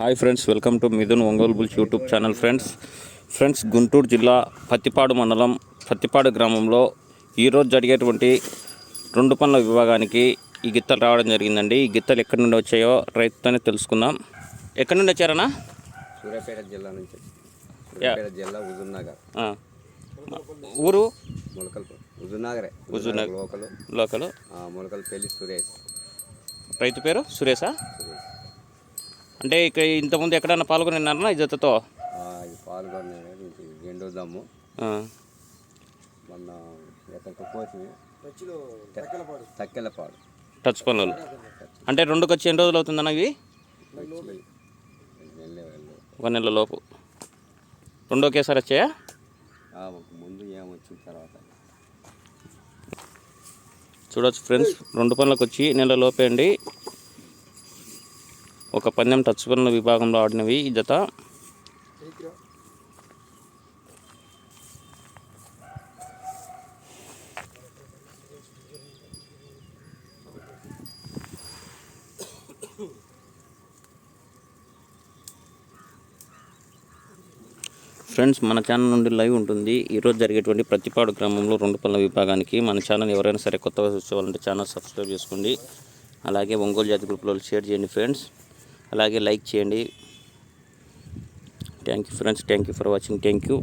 Hi friends welcome to Mithun Ongole bulls YouTube channel friends. Friends Guntur జిల్లా పత్తిపాడు మండలం పత్తిపాడు గ్రామంలో ఈరోజు జరిగేటువంటి రెండు పనుల విభాగానికి ఈ గిత్తలు రావడం జరిగిందండి. ఈ గిత్తలు ఎక్కడి నుండి వచ్చాయో రైతుతోనే తెలుసుకుందాం. ఎక్కడి నుండి వచ్చారన్నా? సూర్యాపేట జిల్లా నుంచి సూర్యాపేట జిల్లా హుజూర్నగర్. ఊరు? ములకల్ హుజూర్నగరే హుజూర్నగర్. లోకల్. లోకల్. ములకల్ పెళ్ళి సురేష్. రైతు పేరు? సురేషా? సురేష్. అంటే ఇక్కడ ఇంతకుముందు ఎక్కడన్నా పాల్గొనిన్నారన్నా ఈ జతతో? రెండో దమ్ము ఆ. మొన్న ఎక్కడికి తక్కెలపాడు. టచ్ పనులు. అంటే రెండుకి వచ్చి ఎన్ని రోజులు అవుతుందన్న ఇవి? ఒక నెల లోపు. రెండు ఒకేసారి వచ్చాయా ఆ, ఒక ముందు ఏమొచ్చిన తర్వాత. చూడొచ్చు ఫ్రెండ్స్ రెండు పనులకు వచ్చి నెల లోపే అండి. ఒక పందెం టచ్ పనుల విభాగంలో ఆడినవి ఈ జత. ఫ్రెండ్స్ మన ఛానల్ నుండి లైవ్ ఉంటుంది. ఈరోజు జరిగేటువంటి ప్రతిపాడు గ్రామంలో రెండు పనుల విభాగానికి మన ఛానల్ ఎవరైనా సరే కొత్తగా చూసేవాళ్ళంటే ఛానల్ సబ్స్క్రైబ్ చేసుకోండి. అలాగే ఒంగోలు జాతి గ్రూప్లో షేర్ చేయండి ఫ్రెండ్స్. అలాగే లైక్ చేయండి. Thank you friends thank you for watching thank you